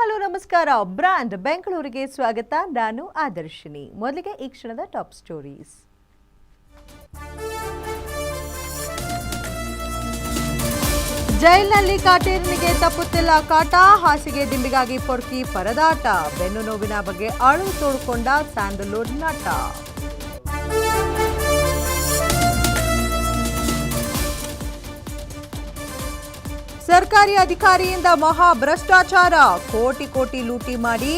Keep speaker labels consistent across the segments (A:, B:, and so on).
A: Hello, ನಮಸ್ಕಾರ. Brand ಬೆಂಗಳೂರಿಗೆ ಸ್ವಾಗತ. ನಾನು ಆದರ್ಶಿನಿ. ಮೊದಲಿಗೆ ಈ ಕ್ಷಣದ ಟಾಪ್ ಸ್ಟೋರೀಸ್. ಜೈಲಿನಲ್ಲಿ ಕಾಟೇರಿನಿಗೆ ತಪ್ಪುತ್ತಿಲ್ಲ ಕಾಟ, ಹಾಸಿಗೆ ದಿಂಬಿಗಾಗಿ ಪೊರ್ಕಿ ಪರದಾಟ. ಬೆನ್ನು ನೋವಿನ ಬಗ್ಗೆ ಅಳು ತೋಡಿಕೊಂಡ ಸ್ಯಾಂಡಲ್ವುಡ್ ನಟ. ಸರ್ಕಾರಿ ಅಧಿಕಾರಿಯಿಂದ ಮಹಾ ಭ್ರಷ್ಟಾಚಾರ. ಕೋಟಿ ಕೋಟಿ ಲೂಟಿ ಮಾಡಿ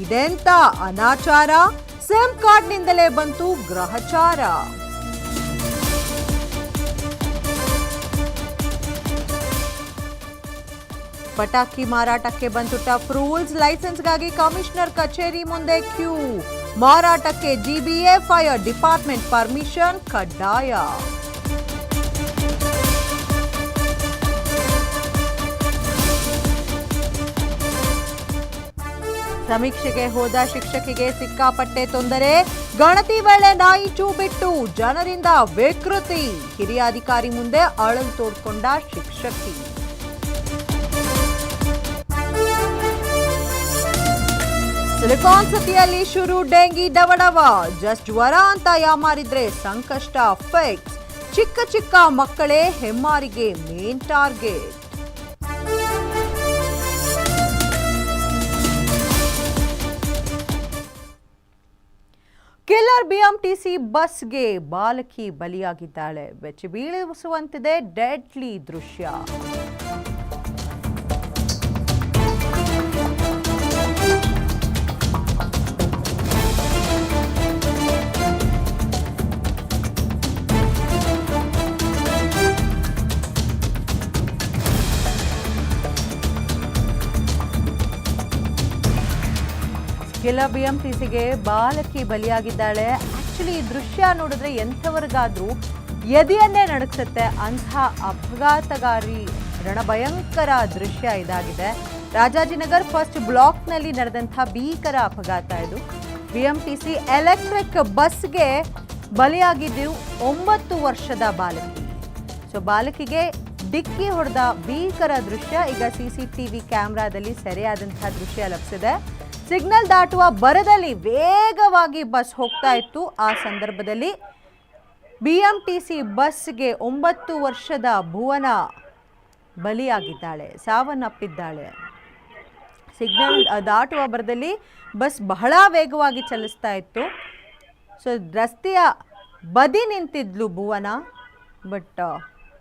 A: ಇದೆಂತ ಅನಾಚಾರ? ಸಿಮ್ ಕಾರ್ಡ್ನಿಂದಲೇ ಬಂತು ಗ್ರಹಚಾರ. ಪಟಾಕಿ ಮಾರಾಟಕ್ಕೆ ಬಂತು ಟಫ್ ರೂಲ್ಸ್, ಲೈಸೆನ್ಸ್ಗಾಗಿ ಕಮಿಷನರ್ ಕಚೇರಿ ಮುಂದೆ ಕ್ಯೂ. ಮಾರಾಟಕ್ಕೆ ಜಿಬಿಎ, ಫೈರ್ ಡಿಪಾರ್ಟ್ಮೆಂಟ್ ಪರ್ಮಿಷನ್ ಕಡ್ಡಾಯ. ಸಮೀಕ್ಷೆಗೆ ಹೋದ ಶಿಕ್ಷಕಿಗೆ ಸಿಕ್ಕಾಪಟ್ಟೆ ತೊಂದರೆ. ಗಣತಿ ವೇಳೆ ನಾಯಿ ಚೂ ಬಿಟ್ಟು ಜನರಿಂದ ವಿಕೃತಿ. ಹಿರಿಯ ಅಧಿಕಾರಿ ಮುಂದೆ ಅಳಲು ತೋಡ್ಕೊಂಡ ಶಿಕ್ಷಕಿ. ಸಿಲಿಕಾನ್ ಸಿಟಿಯಲ್ಲಿ ಶುರು ಡೆಂಗಿ ಡವಡವ ಜಸ್ಟ್ ಜ್ವರ ಅಂತ ಯಾಮಾರಿದ್ರೆ ಸಂಕಷ್ಟ, ಫಿಕ್ಸ್. ಚಿಕ್ಕ ಚಿಕ್ಕ ಮಕ್ಕಳೇ ಹೆಮ್ಮಾರಿಗೆ ಮೇನ್ ಟಾರ್ಗೆಟ್. ಬಿಎಂಟಿಸಿ ಬಸ್ಗೆ ಬಾಲಕಿ ಬಲಿಯಾಗಿದ್ದಾಳೆ. ಬೆಚ್ಚಿ ಬೀಳಿಸುವಂತಿದೆ ಡೆಡ್ಲಿ ದೃಶ್ಯ. ಕೆಲ ಬಿಎಂಟಿಸಿಗೆ ಟಿ ಬಾಲಕಿ ಬಲಿಯಾಗಿದ್ದಾಳೆ. ಆಕ್ಚುಲಿ ಈ ದೃಶ್ಯ ನೋಡಿದ್ರೆ ಎಂಥವ್ರಿಗಾದ್ರೂ ಎದೆಯನ್ನೇ ನಡಗಿಸುತ್ತೆ. ಅಂಥ ಅಪಘಾತಗಾರಿ ರಣಭಯಂಕರ ದೃಶ್ಯ ಇದಾಗಿದೆ. ರಾಜಾಜಿನಗರ್ ಫಸ್ಟ್ ಬ್ಲಾಕ್ನಲ್ಲಿ ನಡೆದಂಥ ಭೀಕರ ಅಪಘಾತ ಇದು. ಬಿಎಂಟಿಸಿ ಟಿ ಸಿ ಎಲೆಕ್ಟ್ರಿಕ್ ಬಸ್ಗೆ ಬಲಿಯಾಗಿದ್ದು ಒಂಬತ್ತು ವರ್ಷದ ಬಾಲಕಿ. ಸೊ ಬಾಲಕಿಗೆ ಡಿಕ್ಕಿ ಹೊಡೆದ ಭೀಕರ ದೃಶ್ಯ. ಈಗ ಸಿಸಿಟಿವಿ ಕ್ಯಾಮ್ರಾದಲ್ಲಿ ಸೆರೆಯಾದಂತಹ ದೃಶ್ಯ ಲಭಿಸಿದೆ. ಸಿಗ್ನಲ್ ದಾಟುವ ಬರದಲ್ಲಿ ವೇಗವಾಗಿ ಬಸ್ ಹೋಗ್ತಾ ಇತ್ತು. ಆ ಸಂದರ್ಭದಲ್ಲಿ ಬಿಎಂಟಿಸಿ ಬಸ್ಗೆ ಒಂಬತ್ತು ವರ್ಷದ ಭುವನ ಬಲಿಯಾಗಿದ್ದಾಳೆ, ಸಾವನ್ನಪ್ಪಿದ್ದಾಳೆ. ಸಿಗ್ನಲ್ ದಾಟುವ ಬರದಲ್ಲಿ ಬಸ್ ಬಹಳ ವೇಗವಾಗಿ ಚಲಿಸ್ತಾ ಇತ್ತು. ಸೊ, ರಸ್ತೆಯ ಬದಿ ನಿಂತಿದ್ಲು ಭುವನ, ಬಟ್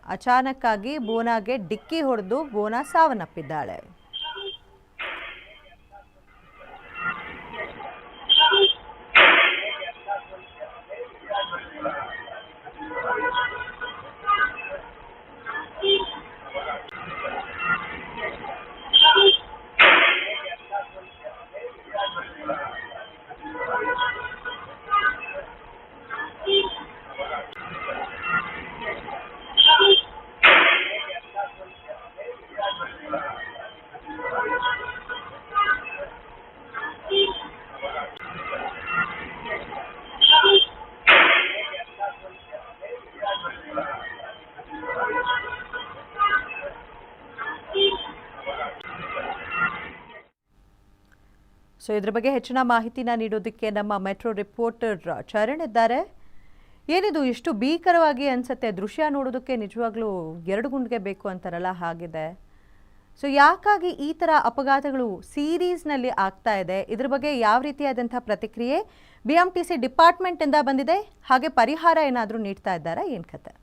A: ಅಚಾನಕ್ಕಾಗಿ ಭುವನಾಗೆ ಡಿಕ್ಕಿ ಹೊಡೆದು ಭುವನ ಸಾವನ್ನಪ್ಪಿದ್ದಾಳೆ. ಸೊ ಇದ್ರ ಬಗ್ಗೆ ಹೆಚ್ಚಿನ ಮಾಹಿತಿನ ನೀಡೋದಕ್ಕೆ ನಮ್ಮ ಮೆಟ್ರೋ ರಿಪೋರ್ಟರ್ ಚರಣ್ ಇದ್ದಾರೆ. ಏನಿದು, ಇಷ್ಟು ಭೀಕರವಾಗಿ ಅನ್ಸುತ್ತೆ, ದೃಶ್ಯ ನೋಡೋದಕ್ಕೆ ನಿಜವಾಗ್ಲೂ ಎರಡು ಗುಂಡಿಗೆ ಬೇಕು ಅಂತಾರಲ್ಲ, ಹಾಗಿದೆ. ಸೊ ಯಾಕಾಗಿ ಈ ಥರ ಅಪಘಾತಗಳು ಸೀರೀಸ್ನಲ್ಲಿ ಆಗ್ತಾ ಇದೆ? ಇದ್ರ ಬಗ್ಗೆ ಯಾವ ರೀತಿಯಾದಂಥ ಪ್ರತಿಕ್ರಿಯೆ ಬಿ ಎಂ ಟಿ ಸಿ ಡಿಪಾರ್ಟ್ಮೆಂಟಿಂದ ಬಂದಿದೆ? ಹಾಗೆ ಪರಿಹಾರ ಏನಾದರೂ ನೀಡ್ತಾ ಇದ್ದಾರಾ? ಏನು ಕತೆ?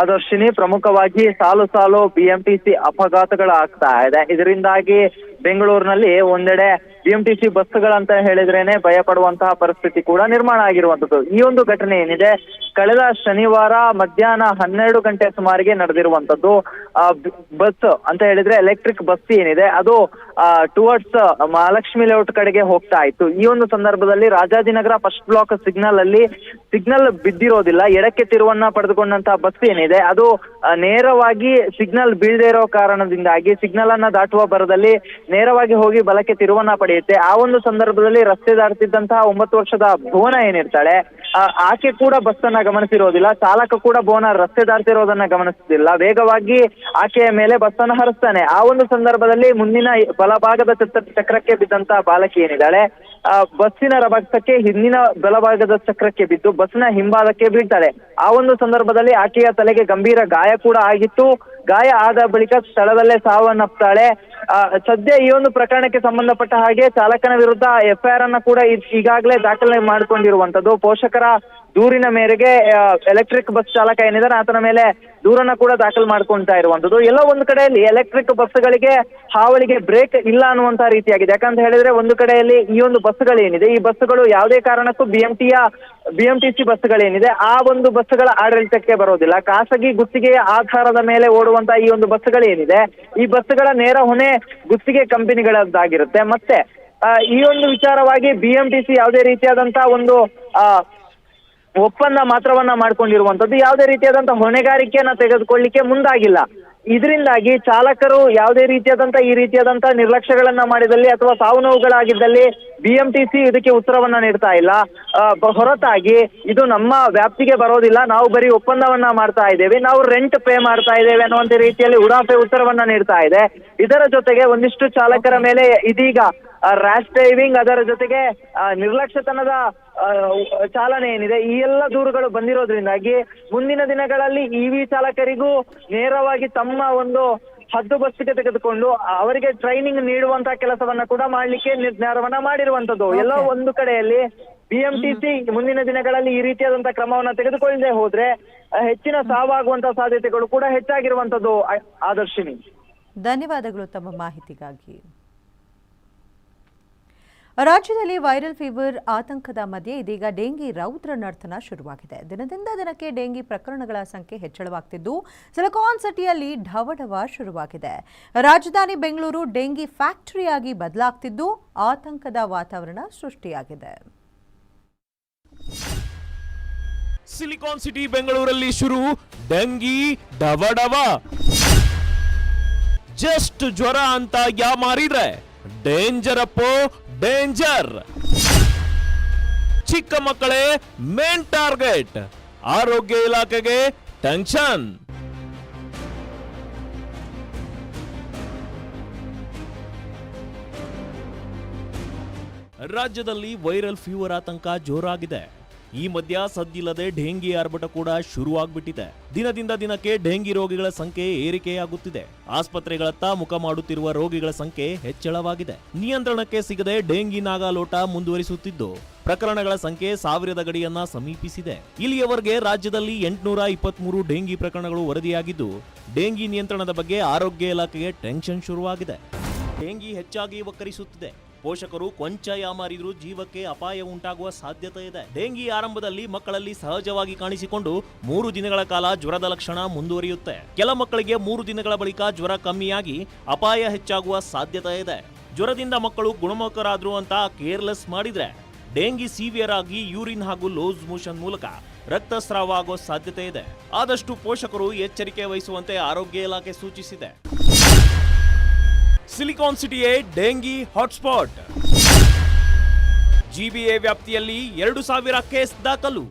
B: ಆದರ್ಶಿನಿ, ಪ್ರಮುಖವಾಗಿ ಸಾಲು ಸಾಲು ಬಿಎಂಟಿಸಿ ಅಪಘಾತಗಳಾಗ್ತಾ ಇದೆ. ಇದರಿಂದಾಗಿ ಬೆಂಗಳೂರಿನಲ್ಲಿ ಒಂದೆಡೆ ಬಿಎಂಟಿಸಿ ಬಸ್ಗಳಂತ ಹೇಳಿದ್ರೇನೆ ಭಯ ಪಡುವಂತಹ ಪರಿಸ್ಥಿತಿ ಕೂಡ ನಿರ್ಮಾಣ ಆಗಿರುವಂತದ್ದು ಈ ಒಂದು ಘಟನೆ ಏನಿದೆ ಕಳೆದ ಶನಿವಾರ ಮಧ್ಯಾಹ್ನ ಹನ್ನೆರಡು ಗಂಟೆ ಸುಮಾರಿಗೆ ನಡೆದಿರುವಂತದ್ದು ಆ, ಬಸ್ ಅಂತ ಹೇಳಿದ್ರೆ ಎಲೆಕ್ಟ್ರಿಕ್ ಬಸ್ ಏನಿದೆ ಅದು ಟುವರ್ಡ್ಸ್ ಮಹಾಲಕ್ಷ್ಮಿ ಲೇಔಟ್ ಕಡೆಗೆ ಹೋಗ್ತಾ ಇತ್ತು. ಈ ಒಂದು ಸಂದರ್ಭದಲ್ಲಿ ರಾಜಾಜಿನಗರ ಫಸ್ಟ್ ಬ್ಲಾಕ್ ಸಿಗ್ನಲ್ ಅಲ್ಲಿ ಸಿಗ್ನಲ್ ಬಿದ್ದಿರೋದಿಲ್ಲ. ಎಡಕ್ಕೆ ತಿರುವನ್ನ ಪಡೆದುಕೊಂಡಂತ ಬಸ್ ಏನಿದೆ ಅದು ನೇರವಾಗಿ ಸಿಗ್ನಲ್ ಬೀಳದೇ ಇರೋ ಕಾರಣದಿಂದಾಗಿ ಸಿಗ್ನಲ್ ಅನ್ನ ದಾಟುವ ಬರದಲ್ಲಿ ನೇರವಾಗಿ ಹೋಗಿ ಬಲಕ್ಕೆ ತಿರುವನ್ನ ಪಡೆಯುತ್ತೆ. ಆ ಒಂದು ಸಂದರ್ಭದಲ್ಲಿ ರಸ್ತೆ ದಾಟುತ್ತಿದ್ದಂತಹ ಒಂಬತ್ತು ವರ್ಷದ ಭುವನ ಏನಿರ್ತಾಳೆ ಆಕೆ ಕೂಡ ಬಸ್ ಅನ್ನ ಗಮನಿಸಿರೋದಿಲ್ಲ, ಚಾಲಕ ಕೂಡ ಭುವನ ರಸ್ತೆ ದಾಟ್ತಿರೋದನ್ನ ಗಮನಿಸುತ್ತಿಲ್ಲ ವೇಗವಾಗಿ ಆಕೆಯ ಮೇಲೆ ಬಸ್ ಅನ್ನ ಹರಿಸ್ತಾನೆ. ಆ ಒಂದು ಸಂದರ್ಭದಲ್ಲಿ ಮುಂದಿನ ಬಲಭಾಗದ ಚಕ್ರ- ಚಕ್ರಕ್ಕೆ ಬಿದ್ದಂತಹ ಬಾಲಕಿ ಏನಿದ್ದಾಳೆ ಬಸ್ಸಿನ ರಭಸಕ್ಕೆ ಹಿಂದಿನ ಬಲಭಾಗದ ಚಕ್ರಕ್ಕೆ ಬಿದ್ದು ಬಸ್ನ ಹಿಂಭಾಗಕ್ಕೆ ಬೀಳ್ತಾಳೆ. ಆ ಒಂದು ಸಂದರ್ಭದಲ್ಲಿ ಆಕೆಯ ತಲೆಗೆ ಗಂಭೀರ ಗಾಯ ಕೂಡ ಆಗಿತ್ತು. ಗಾಯ ಆದ ಬಳಿಕ ಸ್ಥಳದಲ್ಲೇ ಸಾವನ್ನಪ್ತಾಳೆ ಸದ್ಯ ಈ ಒಂದು ಪ್ರಕರಣಕ್ಕೆ ಸಂಬಂಧಪಟ್ಟ ಹಾಗೆ ಚಾಲಕನ ವಿರುದ್ಧ ಎಫ್ಐಆರ್ ಅನ್ನ ಕೂಡ ಈಗಾಗಲೇ ದಾಖಲೆ ಮಾಡಿಕೊಂಡಿರುವಂತದ್ದು. ಪೋಷಕರ ದೂರಿನ ಮೇರೆಗೆ ಎಲೆಕ್ಟ್ರಿಕ್ ಬಸ್ ಚಾಲಕ ಏನಿದ್ದಾನೆ, ಆತನ ಮೇಲೆ ದೂರನ್ನ ಕೂಡ ದಾಖಲು ಮಾಡ್ಕೊಂತ ಇರುವಂತದ್ದು. ಎಲ್ಲ ಒಂದು ಕಡೆಯಲ್ಲಿ ಎಲೆಕ್ಟ್ರಿಕ್ ಬಸ್ಗಳಿಗೆ ಹಾವಳಿಗೆ ಬ್ರೇಕ್ ಇಲ್ಲ ಅನ್ನುವಂತ ರೀತಿಯಾಗಿದೆ. ಯಾಕಂತ ಹೇಳಿದ್ರೆ ಒಂದು ಕಡೆಯಲ್ಲಿ ಈ ಒಂದು ಬಸ್ಗಳೇನಿದೆ ಈ ಬಸ್ಗಳು ಯಾವುದೇ ಕಾರಣಕ್ಕೂ ಬಿಎಂಟಿಯ ಬಿಎಂಟಿಸಿ ಬಸ್ಗಳೇನಿದೆ ಆ ಒಂದು ಬಸ್ಗಳ ಆಡಳಿತಕ್ಕೆ ಬರೋದಿಲ್ಲ. ಖಾಸಗಿ ಗುತ್ತಿಗೆಯ ಆಧಾರದ ಮೇಲೆ ಓಡುವಂತ ಈ ಒಂದು ಬಸ್ಗಳೇನಿದೆ ಈ ಬಸ್ಗಳ ನೇರ ಹೊಣೆ ಗುತ್ತಿಗೆ ಕಂಪನಿಗಳದ್ದಾಗಿರುತ್ತೆ. ಮತ್ತೆ ಈ ಒಂದು ವಿಚಾರವಾಗಿ ಬಿಎಂಟಿಸಿ ಯಾವುದೇ ರೀತಿಯಾದಂತಹ ಒಂದು ಒಪ್ಪಂದ ಮಾತ್ರವನ್ನ ಮಾಡ್ಕೊಂಡಿರುವಂತದ್ದು ಯಾವುದೇ ರೀತಿಯಾದಂತಹ ಹೊಣೆಗಾರಿಕೆಯನ್ನ ತೆಗೆದುಕೊಳ್ಳಿಕ್ಕೆ ಮುಂದಾಗಿಲ್ಲ. ಇದರಿಂದಾಗಿ ಚಾಲಕರು ಯಾವುದೇ ರೀತಿಯಾದಂತಹ ಈ ರೀತಿಯಾದಂತಹ ನಿರ್ಲಕ್ಷ್ಯಗಳನ್ನ ಮಾಡಿದಲ್ಲಿ ಅಥವಾ ಸಾವು ನೋವುಗಳಾಗಿದ್ದಲ್ಲಿ ಬಿಎಂಟಿಸಿ ಇದಕ್ಕೆ ಉತ್ತರವನ್ನ ನೀಡ್ತಾ ಇಲ್ಲ. ಹೊರತಾಗಿ ಇದು ನಮ್ಮ ವ್ಯಾಪ್ತಿಗೆ ಬರೋದಿಲ್ಲ. ನಾವು ಬರೀ ಒಪ್ಪಂದವನ್ನ ಮಾಡ್ತಾ ಇದ್ದೇವೆ. ನಾವು ರೆಂಟ್ ಪೇ ಮಾಡ್ತಾ ಇದ್ದೇವೆ ಅನ್ನುವಂತ ರೀತಿಯಲ್ಲಿ ಉಡಾಫೆ ಉತ್ತರವನ್ನ ನೀಡ್ತಾ ಇದೆ. ಇದರ ಜೊತೆಗೆ ಒಂದಿಷ್ಟು ಚಾಲಕರ ಮೇಲೆ ಇದೀಗ ರ್ಯಾಶ್ ಡ್ರೈವಿಂಗ್ ಅದರ ಜೊತೆಗೆ ನಿರ್ಲಕ್ಷ್ಯತನದ ಚಾಲನೆ ಏನಿದೆ? ಈ ಎಲ್ಲ ದೂರುಗಳು ಬಂದಿರೋದ್ರಿಂದಾಗಿ ಮುಂದಿನ ದಿನಗಳಲ್ಲಿ ಇವಿ ಚಾಲಕರಿಗೂ ನೇರವಾಗಿ ತಮ್ಮ ಒಂದು ಹದ್ದು ಬಸ್ಸಿಗೆ ತೆಗೆದುಕೊಂಡು ಅವರಿಗೆ ಟ್ರೈನಿಂಗ್ ನೀಡುವಂತ ಕೆಲಸವನ್ನ ಕೂಡ ಮಾಡ್ಲಿಕ್ಕೆ ನಿರ್ಧಾರವನ್ನ ಮಾಡಿರುವಂತದ್ದು. ಎಲ್ಲ ಒಂದು ಕಡೆಯಲ್ಲಿ ಬಿಎಂಟಿಸಿ ಮುಂದಿನ ದಿನಗಳಲ್ಲಿ ಈ ರೀತಿಯಾದಂತಹ ಕ್ರಮವನ್ನ ತೆಗೆದುಕೊಳ್ಳದೆ ಹೋದ್ರೆ ಹೆಚ್ಚಿನ ಸಾವಾಗುವಂತಹ ಸಾಧ್ಯತೆಗಳು ಕೂಡ ಹೆಚ್ಚಾಗಿರುವಂತದ್ದು ಆದರ್ಶಿನಿ
A: ಧನ್ಯವಾದಗಳು ತಮ್ಮ ಮಾಹಿತಿಗಾಗಿ. ರಾಜ್ಯದಲ್ಲಿ ವೈರಲ್ ಫೀವರ್ ಆತಂಕದ ಮಧ್ಯೆ ಇದೀಗ ಡೆಂಗಿ ರೌದ್ರ ನರ್ತನ ಶುರುವಾಗಿದೆ. ದಿನದಿಂದ ದಿನಕ್ಕೆ ಡೆಂಗಿ ಪ್ರಕರಣಗಳ ಸಂಖ್ಯೆ ಹೆಚ್ಚಳವಾಗ್ತಿದ್ದು, ಸಿಲಿಕಾನ್ ಸಿಟಿಯಲ್ಲಿ ಢವಢವ ಶುರುವಾಗಿದೆ. ರಾಜಧಾನಿ ಬೆಂಗಳೂರು ಡೆಂಗಿ ಫ್ಯಾಕ್ಟರಿಯಾಗಿ ಬದಲಾಗ್ತಿದ್ದು, ಆತಂಕದ ವಾತಾವರಣ ಸೃಷ್ಟಿಯಾಗಿದೆ.
C: ಸಿಲಿಕಾನ್ ಸಿಟಿ ಬೆಂಗಳೂರಲ್ಲಿ ಶುರು, ಡೆಂಗಿ ಢವಢವ ಜಸ್ಟ್ ಜ್ವರ ಅಂತ ಯಾಮಾರಿದ್ರೆ ಡೇಂಜರ್ ಅಪ್ಪೋ ಡೇಂಜರ್ ಚಿಕ್ಕ ಮಕ್ಕಳೇ ಮೇನ್ ಟಾರ್ಗೆಟ್ ಆರೋಗ್ಯ ಇಲಾಖೆಗೆ ಟೆನ್ಷನ್ ರಾಜ್ಯದಲ್ಲಿ ವೈರಲ್ ಫೀವರ್ ಆತಂಕ ಜೋರಾಗಿದೆ. ಈ ಮಧ್ಯ ಸದ್ದಿಲ್ಲದೆ ಡೆಂಗಿ ಆರ್ಭಟ ಕೂಡ ಶುರುವಾಗ್ಬಿಟ್ಟಿದೆ. ದಿನದಿಂದ ದಿನಕ್ಕೆ ಡೆಂಗಿ ರೋಗಿಗಳ ಸಂಖ್ಯೆ ಏರಿಕೆಯಾಗುತ್ತಿದೆ. ಆಸ್ಪತ್ರೆಗಳತ್ತ ಮುಖ ಮಾಡುತ್ತಿರುವ ರೋಗಿಗಳ ಸಂಖ್ಯೆ ಹೆಚ್ಚಳವಾಗಿದೆ. ನಿಯಂತ್ರಣಕ್ಕೆ ಸಿಗದೆ ಡೆಂಗಿ ನಾಗಾಲೋಟ ಮುಂದುವರಿಸುತ್ತಿದ್ದು, ಪ್ರಕರಣಗಳ ಸಂಖ್ಯೆ ಸಾವಿರದ ಗಡಿಯನ್ನ ಸಮೀಪಿಸಿದೆ. ಇಲ್ಲಿಯವರೆಗೆ ರಾಜ್ಯದಲ್ಲಿ ಎಂಟುನೂರ ಇಪ್ಪತ್ಮೂರು ಡೆಂಗಿ ಪ್ರಕರಣಗಳು ವರದಿಯಾಗಿದ್ದು, ಡೆಂಗಿ ನಿಯಂತ್ರಣದ ಬಗ್ಗೆ ಆರೋಗ್ಯ ಇಲಾಖೆಗೆ ಟೆನ್ಷನ್ ಶುರುವಾಗಿದೆ. ಡೆಂಗಿ ಹೆಚ್ಚಾಗಿ ವಕ್ಕರಿಸುತ್ತಿದೆ. ಪೋಷಕರು ಕೊಂಚ ಯಾಮಾರಿದ್ರೂ ಜೀವಕ್ಕೆ ಅಪಾಯ ಉಂಟಾಗುವ ಸಾಧ್ಯತೆ ಇದೆ. ಡೆಂಗಿ ಆರಂಭದಲ್ಲಿ ಮಕ್ಕಳಲ್ಲಿ ಸಹಜವಾಗಿ ಕಾಣಿಸಿಕೊಂಡು ಮೂರು ದಿನಗಳ ಕಾಲ ಜ್ವರದ ಲಕ್ಷಣ ಮುಂದುವರಿಯುತ್ತೆ. ಕೆಲ ಮಕ್ಕಳಿಗೆ ಮೂರು ದಿನಗಳ ಬಳಿಕ ಜ್ವರ ಕಮ್ಮಿಯಾಗಿ ಅಪಾಯ ಹೆಚ್ಚಾಗುವ ಸಾಧ್ಯತೆ ಇದೆ. ಜ್ವರದಿಂದ ಮಕ್ಕಳು ಗುಣಮುಖರಾದ್ರು ಅಂತ ಕೇರ್ಲೆಸ್ ಮಾಡಿದ್ರೆ ಡೆಂಗಿ ಸಿವಿಯರ್ ಆಗಿ ಯೂರಿನ್ ಹಾಗೂ ಲೋಸ್ ಮೋಷನ್ ಮೂಲಕ ರಕ್ತಸ್ರಾವ ಆಗೋ ಸಾಧ್ಯತೆ ಇದೆ. ಆದಷ್ಟು ಪೋಷಕರು ಎಚ್ಚರಿಕೆ ವಹಿಸುವಂತೆ ಆರೋಗ್ಯ ಇಲಾಖೆ ಸೂಚಿಸಿದೆ. ಸಿಲಿಕಾನ್ ಸಿಟಿಯೇ ಡೆಂಗಿ ಹಾಟ್ಸ್ಪಾಟ್. ಜಿಬಿಎ ವ್ಯಾಪ್ತಿಯಲ್ಲಿ ಎರಡು ಸಾವಿರ ಕೇಸ್ ದಾಖಲು.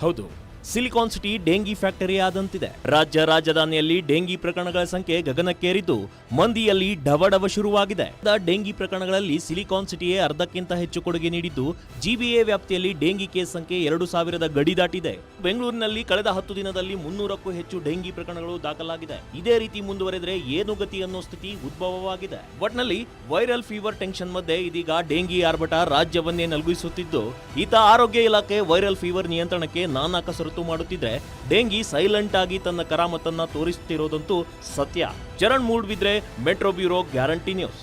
C: ಹೌದು. ಸಿಲಿಕಾನ್ ಸಿಟಿ ಡೆಂಗಿ ಫ್ಯಾಕ್ಟರಿ ಆದಂತಿದೆ. ರಾಜ್ಯ ರಾಜಧಾನಿಯಲ್ಲಿ ಡೆಂಗಿ ಪ್ರಕರಣಗಳ ಸಂಖ್ಯೆ ಗಗನಕ್ಕೇರಿದ್ದು, ಮಂದಿಯಲ್ಲಿ ಡವಡವ ಶುರುವಾಗಿದೆ. ಡೆಂಗಿ ಪ್ರಕರಣಗಳಲ್ಲಿ ಸಿಲಿಕಾನ್ ಸಿಟಿಯೇ ಅರ್ಧಕ್ಕಿಂತ ಹೆಚ್ಚು ಕೊಡುಗೆ ನೀಡಿದ್ದು ಜಿಬಿಎ ವ್ಯಾಪ್ತಿಯಲ್ಲಿ ಡೆಂಗಿ ಕೇಸ್ ಸಂಖ್ಯೆ ಎರಡು ಸಾವಿರದ ಗಡಿ ದಾಟಿದೆ. ಬೆಂಗಳೂರಿನಲ್ಲಿ ಕಳೆದ ಹತ್ತು ದಿನದಲ್ಲಿ ಮುನ್ನೂರಕ್ಕೂ ಹೆಚ್ಚು ಡೆಂಗಿ ಪ್ರಕರಣಗಳು ದಾಖಲಾಗಿದೆ. ಇದೇ ರೀತಿ ಮುಂದುವರೆದರೆ ಏನು ಗತಿ ಅನ್ನೋ ಸ್ಥಿತಿ ಉದ್ಭವವಾಗಿದೆ. ಒಟ್ನಲ್ಲಿ ವೈರಲ್ ಫೀವರ್ ಟೆನ್ಷನ್ ಮಧ್ಯೆ ಇದೀಗ ಡೆಂಗಿ ಆರ್ಭಟ ರಾಜ್ಯವನ್ನೇ ನಲುಗಿಸುತ್ತಿದ್ದು, ಈತ ಆರೋಗ್ಯ ಇಲಾಖೆ ವೈರಲ್ ಫೀವರ್ ನಿಯಂತ್ರಣಕ್ಕೆ ನಾನಾ ಕಸರತ್ತು ಮಾಡುತ್ತಿದ್ರೆ ಡೆಂಗಿ ಸೈಲೆಂಟ್ ಆಗಿ ತನ್ನ ಕರಾಮತನ್ನ ತೋರಿಸುತ್ತಿರೋದಂತೂ ಸತ್ಯ. Charan Moodbidri metro bureau guarantee news.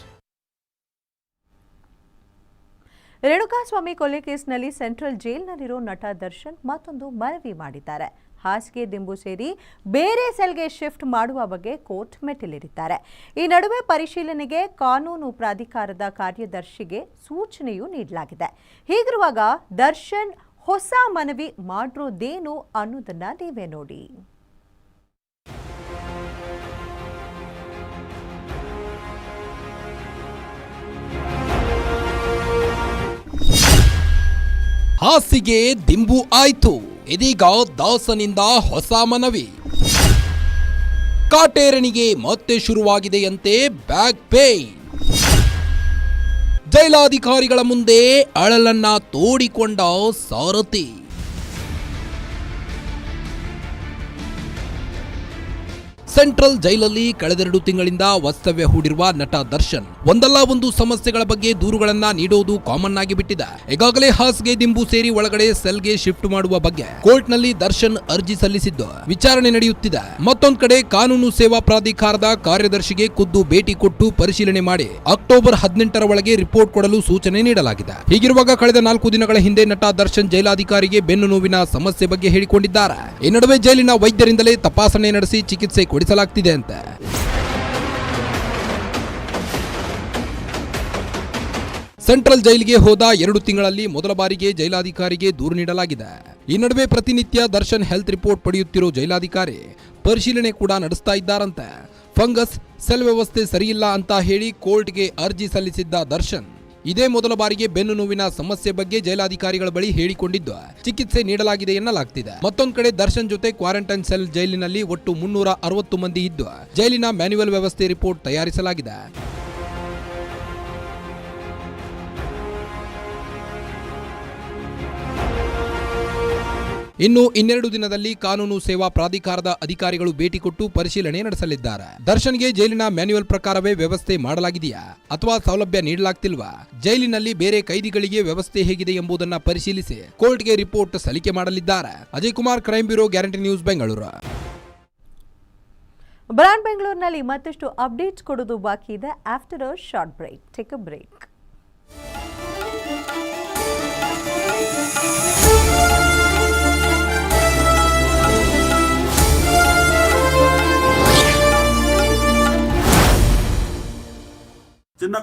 A: Renukaswamy ಕೊಲೆ ಕೇಸ್ನಲ್ಲಿ ಸೆಂಟ್ರಲ್ ಜೈಲ್ನಲ್ಲಿರೋ ನಟ ದರ್ಶನ್ ಮತ್ತೊಂದು ಮನವಿ ಮಾಡಿದ್ದಾರೆ. ಹಾಸಿಗೆ ದಿಂಬು ಸೇರಿ ಬೇರೆ ಸೆಲ್ಗೆ ಶಿಫ್ಟ್ ಮಾಡುವ ಬಗ್ಗೆ ಕೋರ್ಟ್ ಮೆಟ್ಟಿಲೇರಿದ್ದಾರೆ. ಈ ನಡುವೆ ಪರಿಶೀಲನೆಗೆ ಕಾನೂನು ಪ್ರಾಧಿಕಾರದ ಕಾರ್ಯದರ್ಶಿಗೆ ಸೂಚನೆಯೂ ನೀಡಲಾಗಿದೆ. ಹೀಗಿರುವಾಗ ದರ್ಶನ್ ಹೊಸ ಮನವಿ ಮಾಡಿರೋದೇನು ಅನ್ನೋದನ್ನ ನೀವೇ ನೋಡಿ.
D: ಹಾಸಿಗೆ ದಿಂಬು ಆಯ್ತು. ಇದೀಗ ದಾಸನಿಂದ ಹೊಸ ಮನವಿ. ಕಾಟೇರನಿಗೆ ಮತ್ತೆ ಶುರುವಾಗಿದೆಯಂತೆ ಬ್ಯಾಕ್ ಪೇನ್. ಜೈಲಾಧಿಕಾರಿಗಳ ಮುಂದೆ ಅಳಲನ್ನ ತೋಡಿಕೊಂಡ ಸಾರಥಿ. ಸೆಂಟ್ರಲ್ ಜೈಲಲ್ಲಿ ಕಳೆದೆರಡು ತಿಂಗಳಿಂದ ವಾಸ್ತವ್ಯ ಹೂಡಿರುವ ನಟ ದರ್ಶನ್. ಒಂದಲ್ಲ ಒಂದು ಸಮಸ್ಯೆಗಳ ಬಗ್ಗೆ ದೂರುಗಳನ್ನ ನೀಡುವುದು ಕಾಮನ್ ಆಗಿ ಬಿಟ್ಟಿದೆ. ಈಗಾಗಲೇ ಹಾಸಿಗೆ ದಿಂಬು ಸೇರಿ ಒಳಗಡೆ ಸೆಲ್ಗೆ ಶಿಫ್ಟ್ ಮಾಡುವ ಬಗ್ಗೆ ಕೋರ್ಟ್ನಲ್ಲಿ ದರ್ಶನ್ ಅರ್ಜಿ ಸಲ್ಲಿಸಿದ್ದು ವಿಚಾರಣೆ ನಡೆಯುತ್ತಿದೆ. ಮತ್ತೊಂದ್ ಕಡೆ ಕಾನೂನು ಸೇವಾ ಪ್ರಾಧಿಕಾರದ ಕಾರ್ಯದರ್ಶಿಗೆ ಖುದ್ದು ಭೇಟಿ ಕೊಟ್ಟು ಪರಿಶೀಲನೆ ಮಾಡಿ ಅಕ್ಟೋಬರ್ ಹದಿನೆಂಟರ ಒಳಗೆ ರಿಪೋರ್ಟ್ ಕೊಡಲು ಸೂಚನೆ ನೀಡಲಾಗಿದೆ. ಹೀಗಿರುವಾಗ ಕಳೆದ ನಾಲ್ಕು ದಿನಗಳ ಹಿಂದೆ ನಟ ದರ್ಶನ್ ಜೈಲಾಧಿಕಾರಿಗೆ ಬೆನ್ನು ನೋವಿನ ಸಮಸ್ಯೆ ಬಗ್ಗೆ ಹೇಳಿಕೊಂಡಿದ್ದಾರೆ. ಈ ನಡುವೆ ಜೈಲಿನ ವೈದ್ಯರಿಂದಲೇ ತಪಾಸಣೆ ನಡೆಸಿ ಚಿಕಿತ್ಸೆ ಕೊಡಿಸಲಾಗ್ತಿದೆ ಅಂತೆ. ಸೆಂಟ್ರಲ್ ಜೈಲಿಗೆ ಹೋದ ಎರಡು ತಿಂಗಳಲ್ಲಿ ಮೊದಲ ಬಾರಿಗೆ ಜೈಲಾಧಿಕಾರಿಗೆ ದೂರು ನೀಡಲಾಗಿದೆ. ಈ ನಡುವೆ ಪ್ರತಿನಿತ್ಯ ದರ್ಶನ್ ಹೆಲ್ತ್ ರಿಪೋರ್ಟ್ ಪಡೆಯುತ್ತಿರೋ ಜೈಲಾಧಿಕಾರಿ ಪರಿಶೀಲನೆ ಕೂಡ ನಡೆಸ್ತಾ ಇದ್ದಾರಂತೆ. ಫಂಗಸ್, ಸೆಲ್ ವ್ಯವಸ್ಥೆ ಸರಿಯಿಲ್ಲ ಅಂತ ಹೇಳಿ ಕೋರ್ಟ್ಗೆ ಅರ್ಜಿ ಸಲ್ಲಿಸಿದ್ದ ದರ್ಶನ್ ಇದೇ ಮೊದಲ ಬಾರಿಗೆ ಬೆನ್ನು ನೋವಿನ ಸಮಸ್ಯೆ ಬಗ್ಗೆ ಜೈಲಾಧಿಕಾರಿಗಳ ಬಳಿ ಹೇಳಿಕೊಂಡಿದ್ದು, ಚಿಕಿತ್ಸೆ ನೀಡಲಾಗಿದೆ ಎನ್ನಲಾಗ್ತಿದೆ. ಮತ್ತೊಂದು ಕಡೆ ದರ್ಶನ್ ಜೊತೆ ಕ್ವಾರಂಟೈನ್ ಸೆಲ್ ಜೈಲಿನಲ್ಲಿ ಒಟ್ಟು ಮುನ್ನೂರ ಅರವತ್ತು ಮಂದಿ ಇದ್ದು, ಜೈಲಿನ ಮ್ಯಾನ್ಯುವಲ್ ವ್ಯವಸ್ಥೆ ರಿಪೋರ್ಟ್ ತಯಾರಿಸಲಾಗಿದೆ. ಇನ್ನು ಇನ್ನೆರಡು ದಿನದಲ್ಲಿ ಕಾನೂನು ಸೇವಾ ಪ್ರಾಧಿಕಾರದ ಅಧಿಕಾರಿಗಳು ಭೇಟಿ ಕೊಟ್ಟು ಪರಿಶೀಲನೆ ನಡೆಸಲಿದ್ದಾರೆ. ದರ್ಶನ್ಗೆ ಜೈಲಿನ ಮ್ಯಾನ್ಯುವಲ್ ಪ್ರಕಾರವೇ ವ್ಯವಸ್ಥೆ ಮಾಡಲಾಗಿದೆಯಾ? ಅಥವಾ ಸೌಲಭ್ಯ ನೀಡಲಾಗ್ತಿಲ್ವಾ? ಜೈಲಿನಲ್ಲಿ ಬೇರೆ ಕೈದಿಗಳಿಗೆ ವ್ಯವಸ್ಥೆ ಹೇಗಿದೆ ಎಂಬುದನ್ನು ಪರಿಶೀಲಿಸಿ ಕೋರ್ಟ್ಗೆ ರಿಪೋರ್ಟ್ ಸಲ್ಲಿಕೆ ಮಾಡಲಿದ್ದಾರೆ. Ajay Kumar crime bureau, guarantee news, Bengaluru.
A: Brand ಬೆಂಗಳೂರಿನಲ್ಲಿ ಮತ್ತಷ್ಟು ಅಪ್ಡೇಟ್ಸ್ ಕೊಡೋದು ಬಾಕಿ ಇದೆ. After a short break, take a break.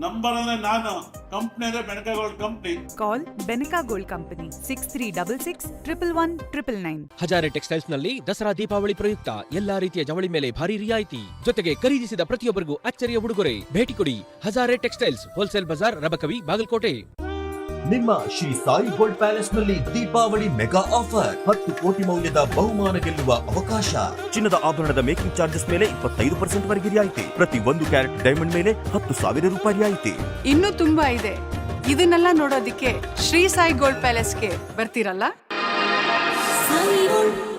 E: Number ಅಂದ್ರೆ ನಾನು. ಕಂಪ್ನಿ ಅಂದ್ರೆ Benaka gold company
F: call Benaka gold company six three double
G: six triple one triple nine Hazare ಟೆಕ್ಸ್ಟೈಲ್ಸ್ನಲ್ಲಿ Dasara Deepavali ಪ್ರಯುಕ್ತ ಎಲ್ಲಾ ರೀತಿಯ ಜವಳಿ ಮೇಲೆ ಭಾರಿ ರಿಯಾಯಿತಿ. ಜೊತೆಗೆ ಖರೀದಿಸಿದ ಪ್ರತಿಯೊಬ್ಬರಿಗೂ ಅಚ್ಚರಿಯ ಉಡುಗೊರೆ. ಭೇಟಿ ಕೊಡಿ ಹಜಾರೆ ಟೆಕ್ಸ್ಟೈಲ್ಸ್ ಹೋಲ್ಸೇಲ್ ಬಜಾರ್ ರಬಕವಿ ಬಾಗಲಕೋಟೆ.
H: ನಿಮ್ಮ ಶ್ರೀ ಸಾಯಿ ಗೋಲ್ಡ್ ಪ್ಯಾಲೇಸ್ನಲ್ಲಿ ದೀಪಾವಳಿ ಮೆಗಾ ಆಫರ್. ಹತ್ತು ಕೋಟಿ ಮೌಲ್ಯದ ಬಹುಮಾನ ಗೆಲ್ಲುವ ಅವಕಾಶ. ಚಿನ್ನದ ಆಭರಣದ ಮೇಕಿಂಗ್ ಚಾರ್ಜಸ್ ಮೇಲೆ ಇಪ್ಪತ್ತೈದು ಪರ್ಸೆಂಟ್ ವರೆಗೆ ರಿಯಾಯಿತಿ. ಪ್ರತಿ ಒಂದು ಕ್ಯಾರೆಟ್ ಡೈಮಂಡ್ ಮೇಲೆ ಹತ್ತು ಸಾವಿರ ರೂಪಾಯಿ ರಿಯಾಯಿತಿ.
I: ಇನ್ನೂ ತುಂಬಾ ಇದೆ. ಇದನ್ನೆಲ್ಲ ನೋಡೋದಿಕ್ಕೆ ಶ್ರೀ ಸಾಯಿ ಗೋಲ್ಡ್ ಪ್ಯಾಲೇಸ್ಗೆ ಬರ್ತೀರಲ್ಲ?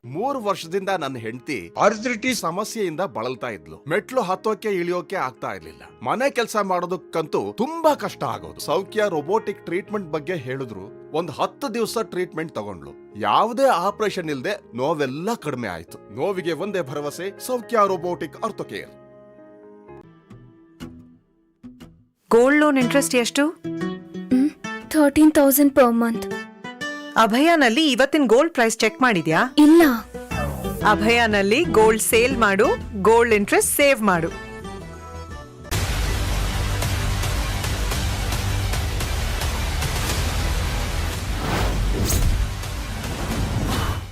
J: ಮೂರು ವರ್ಷದಿಂದ ನನ್ನ ಹೆಂಡತಿ ಅರ್ಜಿಟಿ ಸಮಸ್ಯೆಯಿಂದ ಬಳಲ್ತಾ ಇದ್ಲು. ಮೆಟ್ಲು ಹತ್ತೋಕೆ ಇಳಿಯೋಕೆ ಆಗ್ತಾ ಇರ್ಲಿಲ್ಲ. ಮನೆ ಕೆಲಸ ಮಾಡೋದಕ್ಕಂತೂ ತುಂಬಾ ಕಷ್ಟ ಆಗೋದು. ಸೌಖ್ಯ ರೋಬೋಟಿಕ್ ಟ್ರೀಟ್ಮೆಂಟ್ ಬಗ್ಗೆ ಹೇಳಿದ್ರು. ಒಂದ್ ಹತ್ತು ದಿವಸ ಟ್ರೀಟ್ಮೆಂಟ್ ತಗೊಂಡ್ಲು ಯಾವುದೇ ಆಪರೇಷನ್ ಇಲ್ಲದೆ ನೋವೆಲ್ಲ ಕಡಿಮೆ ಆಯ್ತು. ನೋವಿಗೆ ಒಂದೇ ಭರವಸೆ Saukhya robotic orthocare
F: gold loan interest ಎಷ್ಟು?
K: ಥರ್ಟೀನ್ ತೌಸಂಡ್ ಪರ್ ಮಂತ್
F: ಅಭಯನಲ್ಲಿ ಇವತ್ತಿನ ಗೋಲ್ಡ್ ಪ್ರೈಸ್ ಚೆಕ್ ಮಾಡಿದ್ಯಾ?
K: ಇಲ್ಲ.
F: ಅಭಯನಲ್ಲಿ ಗೋಲ್ಡ್ ಸೇಲ್ ಮಾಡು ಗೋಲ್ಡ್ ಇಂಟ್ರೆಸ್ಟ್ ಸೇವ್ ಮಾಡು.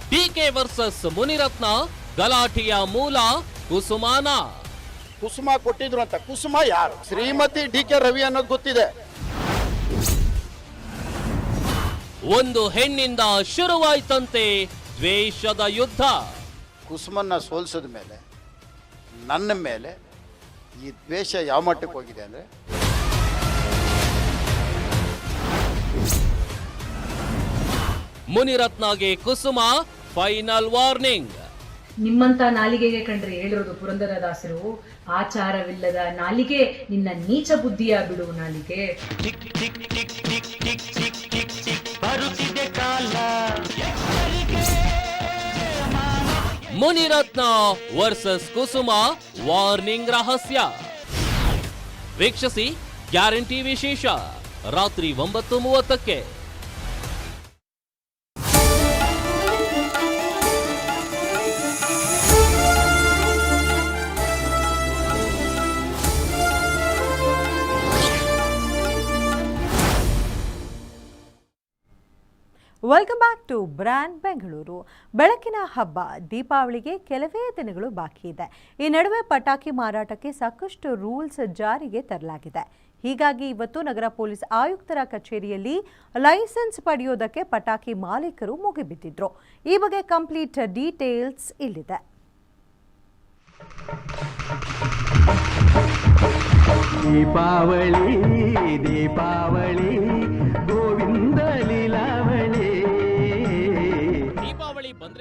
C: ಡಿಕೆ ವರ್ಸಸ್ ಮುನಿರತ್ನ ಗಲಾಟಿಯ ಮೂಲ ಕುಸುಮಾನ.
J: ಕುಸುಮ ಕೊಟ್ಟಿದ್ರು ಅಂತ. ಕುಸುಮ ಯಾರು? ಶ್ರೀಮತಿ ಡಿ ಕೆ ರವಿ ಅನ್ನೋದು ಗೊತ್ತಿದೆ.
C: ಒಂದು ಹೆಣ್ಣಿಂದ ಶುರುವಾಯ್ತಂತೆ ದ್ವೇಷದ ಯುದ್ಧ.
J: ಕುಸುಮನ್ನ ಸೋಲ್ಸಿದ ಮೇಲೆ ನನ್ನ ಮೇಲೆ ಈ ದ್ವೇಷ ಯಾವ ಮಟ್ಟಕ್ಕೆ ಹೋಗಿದೆ ಅಂದ್ರೆ?
C: ಮುನಿರತ್ನಗೆ ಕುಸುಮ ಫೈನಲ್ ವಾರ್ನಿಂಗ್.
K: ನಿಮ್ಮಂತ ನಾಲಿಗೆಗೆ ಕಂಡ್ರೆ ಹೇಳಿರೋದು ಪುರಂದರದಾಸರು ಆಚಾರವಿಲ್ಲದ ನಾಲಿಗೆ ನಿನ್ನ ನೀಚ ಬುದ್ಧಿಯ ಬಿಡು ನಾಲಿಗೆ.
C: ಮುನಿರತ್ನ ವರ್ಸಸ್ ಕುಸುಮ ವಾರ್ನಿಂಗ್ ರಹಸ್ಯ. ವೀಕ್ಷಿಸಿ ಗ್ಯಾರಂಟಿ ವಿಶೇಷ. ರಾತ್ರಿ ಒಂಬತ್ತು ಮೂವತ್ತಕ್ಕೆ.
A: Welcome back to brand Bengaluru ಬೆಳಕಿನ ಹಬ್ಬ, ದೀಪಾವಳಿಗೆ ಕೆಲವೇ ದಿನಗಳು ಬಾಕಿ ಇದೆ. ಈ ನಡುವೆ ಪಟಾಕಿ ಮಾರಾಟಕ್ಕೆ ಸಾಕಷ್ಟು ರೂಲ್ಸ್ ಜಾರಿಗೆ ತರಲಾಗಿದೆ. ಹೀಗಾಗಿ ಇವತ್ತು ನಗರ ಪೊಲೀಸ್ ಆಯುಕ್ತರ ಕಚೇರಿಯಲ್ಲಿ ಲೈಸೆನ್ಸ್ ಪಡೆಯೋದಕ್ಕೆ ಪಟಾಕಿ ಮಾಲೀಕರು ಮುಗಿಬಿದ್ದಿದ್ರು. ಈ ಬಗ್ಗೆ ಕಂಪ್ಲೀಟ್ ಡೀಟೇಲ್ಸ್ ಇಲ್ಲಿದೆ.
L: ದೀಪಾವಳಿ ದೀಪಾವಳಿ.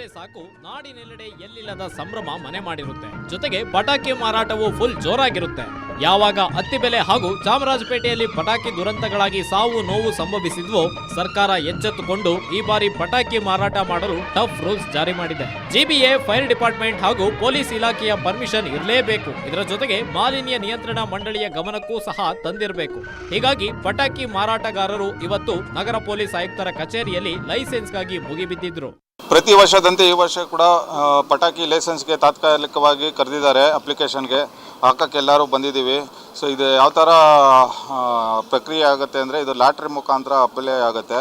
M: ಬಂದ್ರೆ ಸಾಕು, ನಾಡಿನೆಲ್ಲೆಡೆ ಎಲ್ಲಿಲ್ಲದ ಸಂಭ್ರಮ ಮನೆ ಮಾಡಿರುತ್ತೆ. ಜೊತೆಗೆ ಪಟಾಕಿ ಮಾರಾಟವು ಫುಲ್ ಜೋರಾಗಿರುತ್ತೆ. ಯಾವಾಗ ಹತ್ತಿ ಬೆಲೆ ಹಾಗೂ ಚಾಮರಾಜಪೇಟೆಯಲ್ಲಿ ಪಟಾಕಿ ದುರಂತಗಳಾಗಿ ಸಾವು ನೋವು ಸಂಭವಿಸಿದ್ವೋ, ಸರ್ಕಾರ ಎಚ್ಚೆತ್ತುಕೊಂಡು ಈ ಬಾರಿ ಪಟಾಕಿ ಮಾರಾಟ ಮಾಡಲು ಟಫ್ ರೂಲ್ಸ್ ಜಾರಿ ಮಾಡಿದೆ. ಜಿಬಿಎ ಫೈರ್ ಡಿಪಾರ್ಟ್ಮೆಂಟ್ ಹಾಗೂ ಪೊಲೀಸ್ ಇಲಾಖೆಯ ಪರ್ಮಿಷನ್ ಇರಲೇಬೇಕು. ಇದರ ಜೊತೆಗೆ ಮಾಲಿನ್ಯ ನಿಯಂತ್ರಣ ಮಂಡಳಿಯ ಗಮನಕ್ಕೂ ಸಹ ತಂದಿರಬೇಕು. ಹೀಗಾಗಿ ಪಟಾಕಿ ಮಾರಾಟಗಾರರು ಇವತ್ತು ನಗರ ಪೊಲೀಸ್ ಆಯುಕ್ತರ ಕಚೇರಿಯಲ್ಲಿ ಲೈಸೆನ್ಸ್ಗಾಗಿ ಮುಗಿಬಿದ್ದಿದ್ರು.
N: ಪ್ರತಿ ವರ್ಷದಂತೆ ಈ ವರ್ಷ ಕೂಡ ಪಟಾಕಿ ಲೈಸೆನ್ಸ್ಗೆ ತಾತ್ಕಾಲಿಕವಾಗಿ ಕರೆದಿದ್ದಾರೆ ಅಪ್ಲಿಕೇಶನ್ಗೆ. ಹಾಕಕ್ಕೆ ಎಲ್ಲರೂ ಬಂದಿದ್ದೀವಿ. ಸೊ ಇದು ಯಾವ ಥರ ಪ್ರಕ್ರಿಯೆ ಆಗುತ್ತೆ ಅಂದರೆ ಇದು ಲಾಟ್ರಿ ಮುಖಾಂತರ ಅಪ್ಲೈ ಆಗುತ್ತೆ.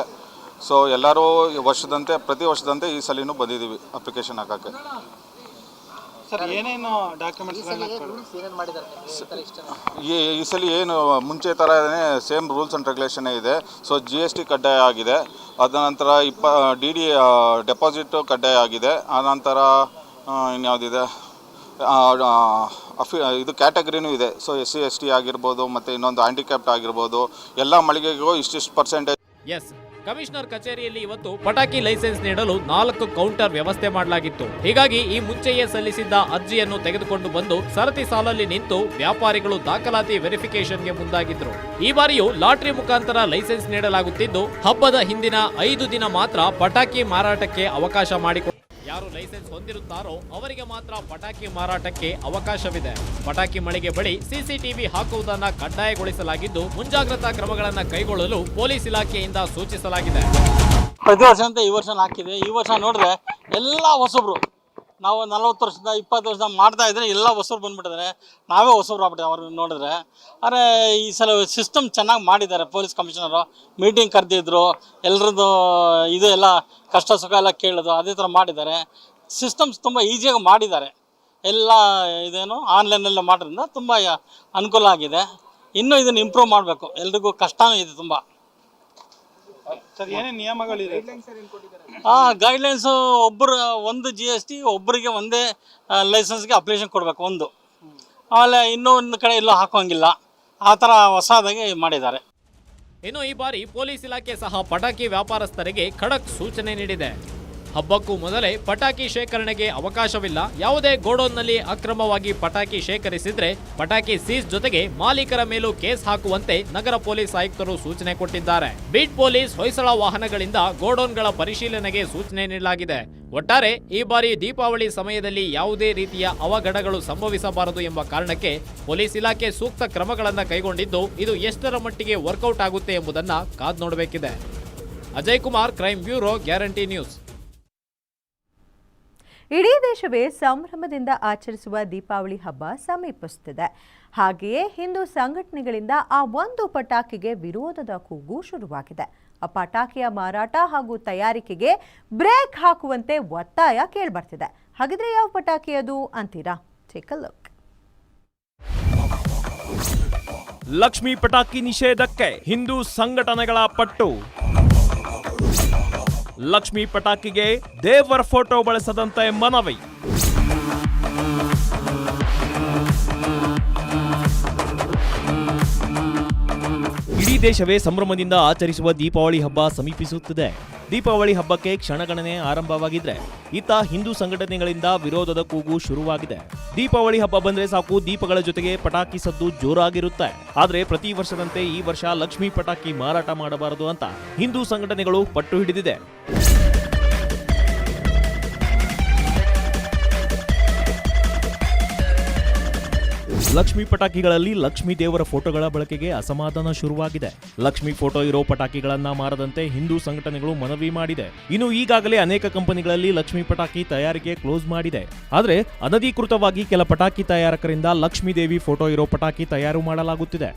N: ಸೊ ಎಲ್ಲರೂ ಈ ವರ್ಷದಂತೆ ಪ್ರತಿ ವರ್ಷದಂತೆ ಈ ಸಲಿನೂ ಬಂದಿದ್ದೀವಿ ಅಪ್ಲಿಕೇಶನ್ ಹಾಕೋಕ್ಕೆ.
L: ಸರ್ ಏನೇನು
N: ಈ ಈ ಸಲ ಏನು ಮುಂಚೆ ಥರನೇ ಸೇಮ್ ರೂಲ್ಸ್ ಆ್ಯಂಡ್ ರೆಗ್ಯುಲೇಷನ್ನೇ ಇದೆ. ಸೊ ಜಿ ಎಸ್ ಟಿ ಕಡ್ಡಾಯ ಆಗಿದೆ. ಅದ ನಂತರ ಇಪ್ಪ ಡಿ ಡಿ ಡೆಪಾಸಿಟು ಕಡ್ಡಾಯ ಆಗಿದೆ. ಆನಂತರ ಇನ್ಯಾವುದಿದೆ? ಅಫಿ, ಇದು ಕ್ಯಾಟಗರಿನೂ ಇದೆ. So S C, S T ಆಗಿರ್ಬೋದು, ಮತ್ತು ಇನ್ನೊಂದು ಹ್ಯಾಂಡಿಕ್ಯಾಪ್ಟ್ ಆಗಿರ್ಬೋದು, ಎಲ್ಲ ಮಳಿಗೆಗೂ ಇಷ್ಟಿಷ್ಟು ಪರ್ಸೆಂಟೇಜ್
M: ಎಸ್ ಕಮಿಷನರ್ ಕಚೇರಿಯಲ್ಲಿ ಇವತ್ತು ಪಟಾಕಿ ಲೈಸೆನ್ಸ್ ನೀಡಲು ನಾಲ್ಕು ಕೌಂಟರ್ ವ್ಯವಸ್ಥೆ ಮಾಡಲಾಗಿತ್ತು. ಹೀಗಾಗಿ ಈ ಮುಂಚೆಯೇ ಸಲ್ಲಿಸಿದ್ದ ಅರ್ಜಿಯನ್ನು ತೆಗೆದುಕೊಂಡು ಬಂದು ಸರತಿ ಸಾಲಲ್ಲಿ ನಿಂತು ವ್ಯಾಪಾರಿಗಳು ದಾಖಲಾತಿ ವೆರಿಫಿಕೇಶನ್ಗೆ ಮುಂದಾಗಿದ್ರು. ಈ ಬಾರಿಯೂ ಲಾಟರಿ ಮುಖಾಂತರ ಲೈಸೆನ್ಸ್ ನೀಡಲಾಗುತ್ತಿದ್ದು, ಹಬ್ಬದ ಹಿಂದಿನ ಐದು ದಿನ ಮಾತ್ರ ಪಟಾಕಿ ಮಾರಾಟಕ್ಕೆ ಅವಕಾಶ ಮಾಡಿಕೊ ಯಾರು ಲೈಸೆನ್ಸ್ ಹೊಂದಿರುತ್ತಾರೋ ಅವರಿಗೆ ಮಾತ್ರ ಪಟಾಕಿ ಮಾರಾಟಕ್ಕೆ ಅವಕಾಶವಿದೆ. ಪಟಾಕಿ ಮಳಿಗೆ ಬಳಿ ಸಿಸಿಟಿವಿ ಹಾಕುವುದನ್ನ ಕಡ್ಡಾಯಗೊಳಿಸಲಾಗಿದ್ದು ಮುಂಜಾಗ್ರತಾ ಕ್ರಮಗಳನ್ನು ಕೈಗೊಳ್ಳಲು ಪೊಲೀಸ್ ಇಲಾಖೆಯಿಂದ ಸೂಚಿಸಲಾಗಿದೆ.
L: ಪ್ರತಿ ವರ್ಷ ಅಂತ ಈ ವರ್ಷ ಹಾಕಿದೆ. ಈ ವರ್ಷ ನೋಡಿದ್ರೆ ಎಲ್ಲ ಹೊಸಬ್ರು. ನಾವು ನಲವತ್ತು ವರ್ಷದ ಇಪ್ಪತ್ತು ವರ್ಷದ ಮಾಡ್ತಾ ಇದ್ರೆ ಎಲ್ಲ ಹೊಸರು ಬಂದ್ಬಿಟ್ಟಿದ್ದಾರೆ ನಾವೇ ಹೊಸರು ಆಗ್ಬಿಟ್ಟಿದೆ ಅವ್ರನ್ನ ನೋಡಿದ್ರೆ. ಆದರೆ ಈ ಸಲ ಸಿಸ್ಟಮ್ ಚೆನ್ನಾಗಿ ಮಾಡಿದ್ದಾರೆ ಪೊಲೀಸ್ ಕಮಿಷನರು ಮೀಟಿಂಗ್ ಕರೆದಿದ್ರು, ಎಲ್ರದ್ದು ಇದು ಎಲ್ಲ ಕಷ್ಟ ಸುಖ ಎಲ್ಲ ಕೇಳೋದು ಅದೇ ಥರ ಮಾಡಿದ್ದಾರೆ. ಸಿಸ್ಟಮ್ಸ್ ತುಂಬ ಈಸಿಯಾಗಿ ಮಾಡಿದ್ದಾರೆ. ಎಲ್ಲ ಇದೇನು ಆನ್ಲೈನಲ್ಲಿ ಮಾಡೋದ್ರಿಂದ ತುಂಬ ಅನುಕೂಲ ಆಗಿದೆ. ಇನ್ನೂ ಇದನ್ನು ಇಂಪ್ರೂವ್ ಮಾಡಬೇಕು. ಎಲ್ರಿಗೂ ಕಷ್ಟವೂ ಇದೆ ತುಂಬ.
O: ಸರ್ ಏನೇ ನಿಯಮಗಳಿದೆ?
L: ಆ ಗೈಡ್ಲೈನ್ಸು ಒಬ್ಬರು ಒಂದು ಜಿ ಎಸ್ ಟಿ ಒಬ್ಬರಿಗೆ ಒಂದೇ ಲೈಸೆನ್ಸ್ಗೆ ಅಪ್ಲಿಕೇಶನ್ ಕೊಡಬೇಕು ಒಂದು. ಆಮೇಲೆ ಇನ್ನೂ ಒಂದು ಕಡೆ ಎಲ್ಲೂ ಹಾಕೋಂಗಿಲ್ಲ ಆ ಥರ ಹೊಸದಾಗಿ ಮಾಡಿದ್ದಾರೆ.
M: ಇನ್ನು ಈ ಬಾರಿ ಪೊಲೀಸ್ ಇಲಾಖೆ ಸಹ ಪಟಾಕಿ ವ್ಯಾಪಾರಸ್ಥರಿಗೆ ಖಡಕ್ ಸೂಚನೆ ನೀಡಿದೆ. ಹಬ್ಬಕ್ಕೂ ಮೊದಲೇ ಪಟಾಕಿ ಶೇಖರಣೆಗೆ ಅವಕಾಶವಿಲ್ಲ. ಯಾವುದೇ ಗೋಡೌನ್ನಲ್ಲಿ ಅಕ್ರಮವಾಗಿ ಪಟಾಕಿ ಶೇಖರಿಸಿದ್ರೆ ಪಟಾಕಿ ಸೀಸ್ ಜೊತೆಗೆ ಮಾಲೀಕರ ಮೇಲೂ ಕೇಸ್ ಹಾಕುವಂತೆ ನಗರ ಪೊಲೀಸ್ ಆಯುಕ್ತರು ಸೂಚನೆ ಕೊಟ್ಟಿದ್ದಾರೆ. ಬೀಟ್ ಪೊಲೀಸ್ ಹೊಯ್ಸಳ ವಾಹನಗಳಿಂದ ಗೋಡೌನ್ಗಳ ಪರಿಶೀಲನೆಗೆ ಸೂಚನೆ ನೀಡಲಾಗಿದೆ. ಒಟ್ಟಾರೆ ಈ ಬಾರಿ ದೀಪಾವಳಿ ಸಮಯದಲ್ಲಿ ಯಾವುದೇ ರೀತಿಯ ಅವಘಡಗಳು ಸಂಭವಿಸಬಾರದು ಎಂಬ ಕಾರಣಕ್ಕೆ ಪೊಲೀಸ್ ಇಲಾಖೆ ಸೂಕ್ತ ಕ್ರಮಗಳನ್ನು ಕೈಗೊಂಡಿದ್ದು ಇದು ಎಷ್ಟರ ಮಟ್ಟಿಗೆ ವರ್ಕೌಟ್ ಆಗುತ್ತೆ ಎಂಬುದನ್ನು ಕಾದ್ ನೋಡಬೇಕಿದೆ. Ajay Kumar crime bureau guarantee news
A: ಇಡೀ ದೇಶವೇ ಸಂಭ್ರಮದಿಂದ ಆಚರಿಸುವ ದೀಪಾವಳಿ ಹಬ್ಬ ಸಮೀಪಿಸುತ್ತಿದೆ. ಹಾಗೆಯೇ ಹಿಂದೂ ಸಂಘಟನೆಗಳಿಂದ ಆ ಒಂದು ಪಟಾಕಿಗೆ ವಿರೋಧದ ಕೂಗು ಶುರುವಾಗಿದೆ. ಆ ಪಟಾಕಿಯ ಮಾರಾಟ ಹಾಗೂ ತಯಾರಿಕೆಗೆ ಬ್ರೇಕ್ ಹಾಕುವಂತೆ ಒತ್ತಾಯ ಕೇಳ್ಬರ್ತಿದೆ. ಹಾಗಿದ್ರೆ ಯಾವ ಪಟಾಕಿ ಅದು ಅಂತೀರಾ? ಲುಕ್
M: ಲಕ್ಷ್ಮಿ ಪಟಾಕಿ ನಿಷೇಧಕ್ಕೆ ಹಿಂದೂ ಸಂಘಟನೆಗಳ ಪಟ್ಟು ಲಕ್ಷ್ಮಿ ಪಟಾಕಿಗೆ ದೇವರ ಫೋಟೋ ಬಳಸದಂತೆ ಮನವಿ. ದೇಶವೇ ಸಂಭ್ರಮದಿಂದ ಆಚರಿಸುವ ದೀಪಾವಳಿ ಹಬ್ಬ ಸಮೀಪಿಸುತ್ತಿದೆ. ದೀಪಾವಳಿ ಹಬ್ಬಕ್ಕೆ ಕ್ಷಣಗಣನೆ ಆರಂಭವಾಗಿದ್ರೆ ಇತ್ತ ಹಿಂದೂ ಸಂಘಟನೆಗಳಿಂದ ವಿರೋಧದ ಕೂಗು ಶುರುವಾಗಿದೆ. ದೀಪಾವಳಿ ಹಬ್ಬ ಬಂದ್ರೆ ಸಾಕು, ದೀಪಗಳ ಜೊತೆಗೆ ಪಟಾಕಿ ಸದ್ದು ಜೋರಾಗಿರುತ್ತೆ. ಆದ್ರೆ ಪ್ರತಿ ವರ್ಷದಂತೆ ಈ ವರ್ಷ ಲಕ್ಷ್ಮಿ ಪಟಾಕಿ ಮಾರಾಟ ಮಾಡಬಾರದು ಅಂತ ಹಿಂದೂ ಸಂಘಟನೆಗಳು ಪಟ್ಟು ಹಿಡಿದಿದೆ. ಲಕ್ಷ್ಮಿ ಪಟಾಕಿಗಳಲ್ಲಿ ಲಕ್ಷ್ಮೀ ದೇವರ ಫೋಟೋಗಳ ಬಳಕೆಗೆ ಅಸಮಾಧಾನ ಶುರುವಾಗಿದೆ. ಲಕ್ಷ್ಮಿ ಫೋಟೋ ಇರೋ ಪಟಾಕಿಗಳನ್ನ ಮಾರದಂತೆ ಹಿಂದೂ ಸಂಘಟನೆಗಳು ಮನವಿ ಮಾಡಿದೆ. ಇನ್ನು ಈಗಾಗಲೇ ಅನೇಕ ಕಂಪನಿಗಳಲ್ಲಿ ಲಕ್ಷ್ಮಿ ಪಟಾಕಿ ತಯಾರಿಕೆ ಕ್ಲೋಸ್ ಮಾಡಿದೆ. ಆದರೆ ಅನಧಿಕೃತವಾಗಿ ಕೆಲ ಪಟಾಕಿ ತಯಾರಕರಿಂದ ಲಕ್ಷ್ಮೀ ದೇವಿ ಫೋಟೋ ಇರೋ ಪಟಾಕಿ ತಯಾರು ಮಾಡಲಾಗುತ್ತಿದೆ.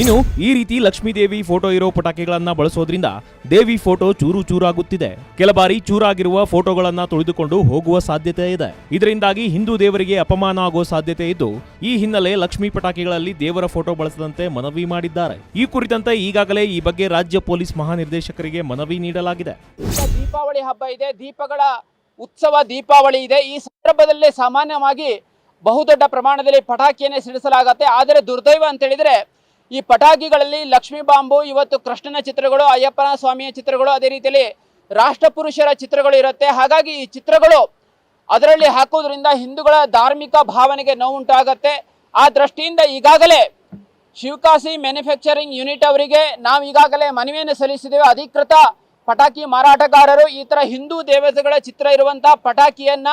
C: ಇನ್ನು ಈ ರೀತಿ ಲಕ್ಷ್ಮೀ ದೇವಿ ಫೋಟೋ ಇರೋ ಪಟಾಕಿಗಳನ್ನ ಬಳಸೋದ್ರಿಂದ ದೇವಿ ಫೋಟೋ ಚೂರು ಚೂರಾಗುತ್ತಿದೆ. ಕೆಲ ಬಾರಿ ಚೂರಾಗಿರುವ ಫೋಟೋಗಳನ್ನ ತುಳಿದುಕೊಂಡು ಹೋಗುವ ಸಾಧ್ಯತೆ ಇದೆ. ಇದರಿಂದಾಗಿ ಹಿಂದೂ ದೇವರಿಗೆ ಅಪಮಾನ ಆಗೋ ಸಾಧ್ಯತೆ ಇದ್ದು, ಈ ಹಿನ್ನೆಲೆ ಲಕ್ಷ್ಮೀ ಪಟಾಕಿಗಳಲ್ಲಿ ದೇವರ ಫೋಟೋ ಬಳಸದಂತೆ ಮನವಿ ಮಾಡಿದ್ದಾರೆ. ಈ ಕುರಿತಂತೆ ಈಗಾಗಲೇ ಈ ಬಗ್ಗೆ ರಾಜ್ಯ ಪೊಲೀಸ್ ಮಹಾನಿರ್ದೇಶಕರಿಗೆ ಮನವಿ ನೀಡಲಾಗಿದೆ.
P: ದೀಪಾವಳಿ ಹಬ್ಬ ಇದೆ. ದೀಪಗಳ ಉತ್ಸವ ದೀಪಾವಳಿ ಇದೆ. ಈ ಸಂದರ್ಭದಲ್ಲಿ ಸಾಮಾನ್ಯವಾಗಿ ಬಹುದೊಡ್ಡ ಪ್ರಮಾಣದಲ್ಲಿ ಪಟಾಕಿಯನ್ನೇ ಸಿಡಿಸಲಾಗತ್ತೆ. ಆದರೆ ದುರ್ದೈವ ಅಂತ ಹೇಳಿದ್ರೆ ಈ ಪಟಾಕಿಗಳಲ್ಲಿ ಲಕ್ಷ್ಮೀ ಬಾಂಬು, ಇವತ್ತು ಕೃಷ್ಣನ ಚಿತ್ರಗಳು, ಅಯ್ಯಪ್ಪನ ಸ್ವಾಮಿಯ ಚಿತ್ರಗಳು ಅದೇ ರೀತಿಯಲ್ಲಿ ರಾಷ್ಟ್ರಪುರುಷರ ಚಿತ್ರಗಳು ಇರುತ್ತೆ. ಹಾಗಾಗಿ ಈ ಚಿತ್ರಗಳು ಅದರಲ್ಲಿ ಹಾಕೋದ್ರಿಂದ ಹಿಂದೂಗಳ ಧಾರ್ಮಿಕ ಭಾವನೆಗೆ ನೋವುಂಟಾಗತ್ತೆ. ಆ ದೃಷ್ಟಿಯಿಂದ ಈಗಾಗಲೇ ಶಿವಕಾಶಿ ಮ್ಯಾನುಫ್ಯಾಕ್ಚರಿಂಗ್ ಯೂನಿಟ್ ಅವರಿಗೆ ನಾವು ಈಗಾಗಲೇ ಮನವಿಯನ್ನು ಸಲ್ಲಿಸಿದ್ದೇವೆ. ಅಧಿಕೃತ ಪಟಾಕಿ ಮಾರಾಟಗಾರರು ಈ ತರ ಹಿಂದೂ ದೇವತೆಗಳ ಚಿತ್ರ ಇರುವಂತಹ ಪಟಾಕಿಯನ್ನ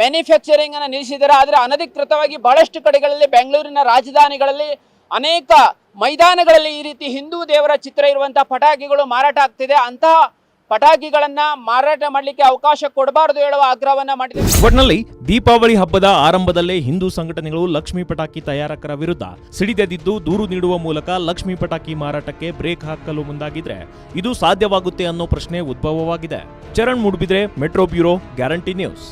P: ಮ್ಯಾನುಫ್ಯಾಕ್ಚರಿಂಗ್ ಅನ್ನು ನಿಲ್ಲಿಸಿದ್ದಾರೆ. ಆದರೆ ಅನಧಿಕೃತವಾಗಿ ಬಹಳಷ್ಟು ಕಡೆಗಳಲ್ಲಿ, ಬೆಂಗಳೂರಿನ ರಾಜಧಾನಿಗಳಲ್ಲಿ ಅನೇಕ ಮೈದಾನಗಳಲ್ಲಿ ಈ ರೀತಿ ಹಿಂದೂ ದೇವರ ಚಿತ್ರ ಇರುವಂತಹ ಪಟಾಕಿಗಳು ಮಾರಾಟ ಆಗ್ತಿದೆ. ಅಂತಹ ಪಟಾಕಿಗಳನ್ನ ಮಾರಾಟ ಮಾಡಲಿಕ್ಕೆ ಅವಕಾಶ ಕೊಡಬಾರದು ಹೇಳುವ ಆಗ್ರಹವನ್ನ ಮಾಡಿದೆ.
C: ಒಟ್ನಲ್ಲಿ ದೀಪಾವಳಿ ಹಬ್ಬದ ಆರಂಭದಲ್ಲೇ ಹಿಂದೂ ಸಂಘಟನೆಗಳು ಲಕ್ಷ್ಮೀ ಪಟಾಕಿ ತಯಾರಕರ ವಿರುದ್ಧ ಸಿಡಿದೆದಿದ್ದು ದೂರು ನೀಡುವ ಮೂಲಕ ಲಕ್ಷ್ಮೀ ಪಟಾಕಿ ಮಾರಾಟಕ್ಕೆ ಬ್ರೇಕ್ ಹಾಕಲು ಮುಂದಾಗಿದ್ರೆ ಇದು ಸಾಧ್ಯವಾಗುತ್ತೆ ಅನ್ನೋ ಪ್ರಶ್ನೆ ಉದ್ಭವವಾಗಿದೆ. Charan Moodbidri metro bureau, guarantee news.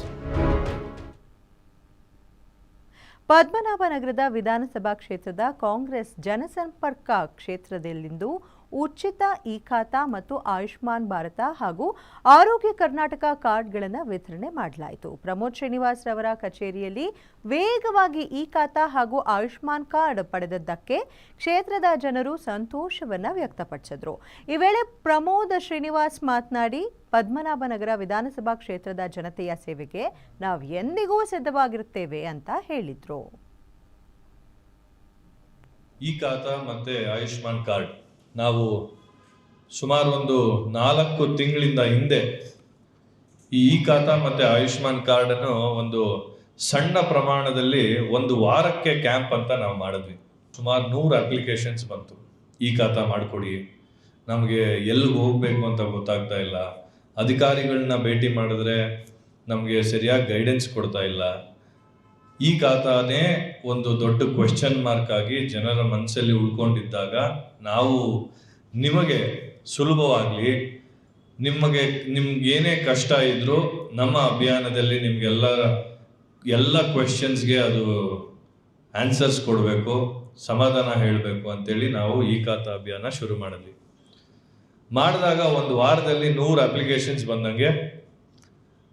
A: ಪದ್ಮನಾಭನಗರದ ವಿಧಾನಸಭಾ ಕ್ಷೇತ್ರದ ಕಾಂಗ್ರೆಸ್ ಜನಸಂಪರ್ಕ ಕ್ಷೇತ್ರದಲ್ಲಿಂದು ಉಚಿತ ಇ ಖಾತಾ ಮತ್ತು ಆಯುಷ್ಮಾನ್ ಭಾರತ ಹಾಗೂ ಆರೋಗ್ಯ ಕರ್ನಾಟಕ ಕಾರ್ಡ್ಗಳನ್ನು ವಿತರಣೆ ಮಾಡಲಾಯಿತು. ಪ್ರಮೋದ್ ಶ್ರೀನಿವಾಸ್ ರವರ ಕಚೇರಿಯಲ್ಲಿ ವೇಗವಾಗಿ ಇ ಖಾತಾ ಹಾಗೂ ಆಯುಷ್ಮಾನ್ ಕಾರ್ಡ್ ಪಡೆದದ್ದಕ್ಕೆ ಕ್ಷೇತ್ರದ ಜನರು ಸಂತೋಷವನ್ನು ವ್ಯಕ್ತಪಡಿಸಿದ್ರು. ಈ ವೇಳೆ ಪ್ರಮೋದ್ ಶ್ರೀನಿವಾಸ್ ಮಾತನಾಡಿ ಪದ್ಮನಾಭನಗರ ವಿಧಾನಸಭಾ ಕ್ಷೇತ್ರದ ಜನತೆಯ ಸೇವೆಗೆ ನಾವು ಎಂದಿಗೂ ಸಿದ್ಧವಾಗಿರುತ್ತೇವೆ ಅಂತ ಹೇಳಿದ್ರು.
Q: ಈ ಖಾತಾ ಮತ್ತು ಆಯುಷ್ಮಾನ್ ಕಾರ್ಡ್ ನಾವು ಸುಮಾರು ಒಂದು ನಾಲ್ಕು ತಿಂಗಳಿಂದ ಹಿಂದೆ ಈ ಖಾತಾ ಮತ್ತು ಆಯುಷ್ಮಾನ್ ಕಾರ್ಡನ್ನು ಒಂದು ಸಣ್ಣ ಪ್ರಮಾಣದಲ್ಲಿ ಒಂದು ವಾರಕ್ಕೆ ಕ್ಯಾಂಪ್ ಅಂತ ನಾವು ಮಾಡಿದ್ವಿ. ಸುಮಾರು ನೂರು ಅಪ್ಲಿಕೇಶನ್ಸ್ ಬಂತು. ಈ ಖಾತಾ ಮಾಡಿಕೊಡಿ. ನಮಗೆ ಎಲ್ಲಿಗೆ ಹೋಗಬೇಕು ಅಂತ ಗೊತ್ತಾಗ್ತಾ ಇಲ್ಲ. ಅಧಿಕಾರಿಗಳನ್ನ ಭೇಟಿ ಮಾಡಿದ್ರೆ ನಮಗೆ ಸರಿಯಾಗಿ ಗೈಡೆನ್ಸ್ ಕೊಡ್ತಾ ಇಲ್ಲ. ಈ ಖಾತಾನೇ ಒಂದು ದೊಡ್ಡ ಕ್ವೆಶ್ಚನ್ ಮಾರ್ಕ್ ಆಗಿ ಜನರ ಮನಸ್ಸಲ್ಲಿ ಉಳ್ಕೊಂಡಿದ್ದಾಗ ನಾವು ನಿಮಗೆ ಸುಲಭವಾಗಲಿ, ನಿಮಗೆ, ನಿಮ್ಗೆ ಏನೇ ಕಷ್ಟ ಇದ್ರೂ ನಮ್ಮ ಅಭಿಯಾನದಲ್ಲಿ ನಿಮಗೆಲ್ಲ, ಎಲ್ಲ ಕ್ವೆಶನ್ಸ್ಗೆ ಅದು ಆನ್ಸರ್ಸ್ ಕೊಡಬೇಕು, ಸಮಾಧಾನ ಹೇಳಬೇಕು ಅಂತೇಳಿ ನಾವು ಈ ಖಾತಾ ಅಭಿಯಾನ ಶುರು ಮಾಡಲಿ ಮಾಡಿದಾಗ ಒಂದು ವಾರದಲ್ಲಿ ನೂರು ಅಪ್ಲಿಕೇಶನ್ಸ್ ಬಂದಂಗೆ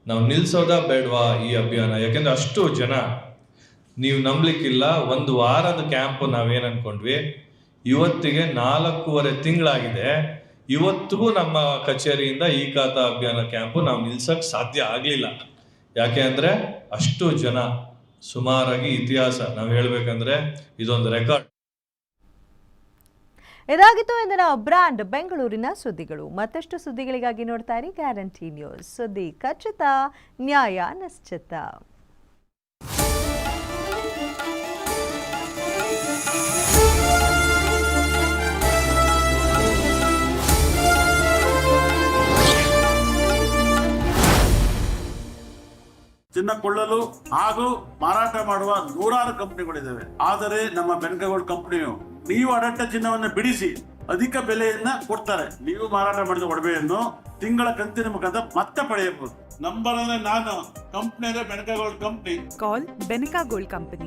Q: ನಾವು ನಿಲ್ಸೋದಾ ಬೇಡವಾ ಈ ಅಭಿಯಾನ? ಯಾಕೆಂದ್ರೆ ಅಷ್ಟು ಜನ ನೀವು ನಂಬಲಿಕ್ಕಿಲ್ಲ, ಒಂದು ವಾರದ ಕ್ಯಾಂಪ್ ನಾವೇನು ಅನ್ಕೊಂಡ್ವಿ? ಇವತ್ತಿಗೆ ನಾಲ್ಕೂವರೆ ತಿಂಗಳಾಗಿದೆ. ಇವತ್ತಿಗೂ ನಮ್ಮ ಕಚೇರಿಯಿಂದ ಈ ಖಾತಾ ಅಭಿಯಾನ ಕ್ಯಾಂಪು ನಾವು ನಿಲ್ಸಕ್ ಸಾಧ್ಯ ಆಗಲಿಲ್ಲ. ಯಾಕೆ ಅಂದರೆ ಅಷ್ಟು ಜನ, ಸುಮಾರಾಗಿ ಇತಿಹಾಸ, ನಾವು ಹೇಳಬೇಕಂದ್ರೆ ಇದೊಂದು ರೆಕಾರ್ಡ್.
A: ಇದಾಗಿತ್ತು ಇಂದಿನ ಬ್ರಾಂಡ್ ಬೆಂಗಳೂರಿನ ಸುದ್ದಿಗಳು. ಮತ್ತಷ್ಟು ಸುದ್ದಿಗಳಿಗಾಗಿ ನೋಡ್ತಾ ಇರಿ ಗ್ಯಾರಂಟಿ ನ್ಯೂಸ್. ಸುದ್ದಿ ಖಚಿತ, ನ್ಯಾಯ ನಿಶ್ಚಿತ.
E: ಚಿನ್ನ ಕೊಳ್ಳಲು ಹಾಗೂ ಮಾರಾಟ ಮಾಡುವ ನೂರಾರು ಕಂಪನಿಗಳಿದ್ದಾವೆ. ಆದರೆ ನಮ್ಮ ಬೆನ್ಕಗೋಲ್ಡ್ ಕಂಪನಿಯು ನೀವು ಅಡಟ್ಟ ಚಿನ್ನವನ್ನು ಬಿಡಿಸಿ ಅಧಿಕ ಬೆಲೆಯನ್ನ ಕೊಡ್ತಾರೆ. ನೀವು ಮಾರಾಟ ಮಾಡಿದ ಒಡವೆಯನ್ನು ತಿಂಗಳ ಕಂತಿನ ಮುಖಾಂತರ ಮತ್ತೆ ಪಡೆಯಬಹುದು. ನಂಬರ್ ನಾನು. ಕಂಪ್ನಿ ಅಂದ್ರೆ Benaka gold company.
F: Call Benaka gold company.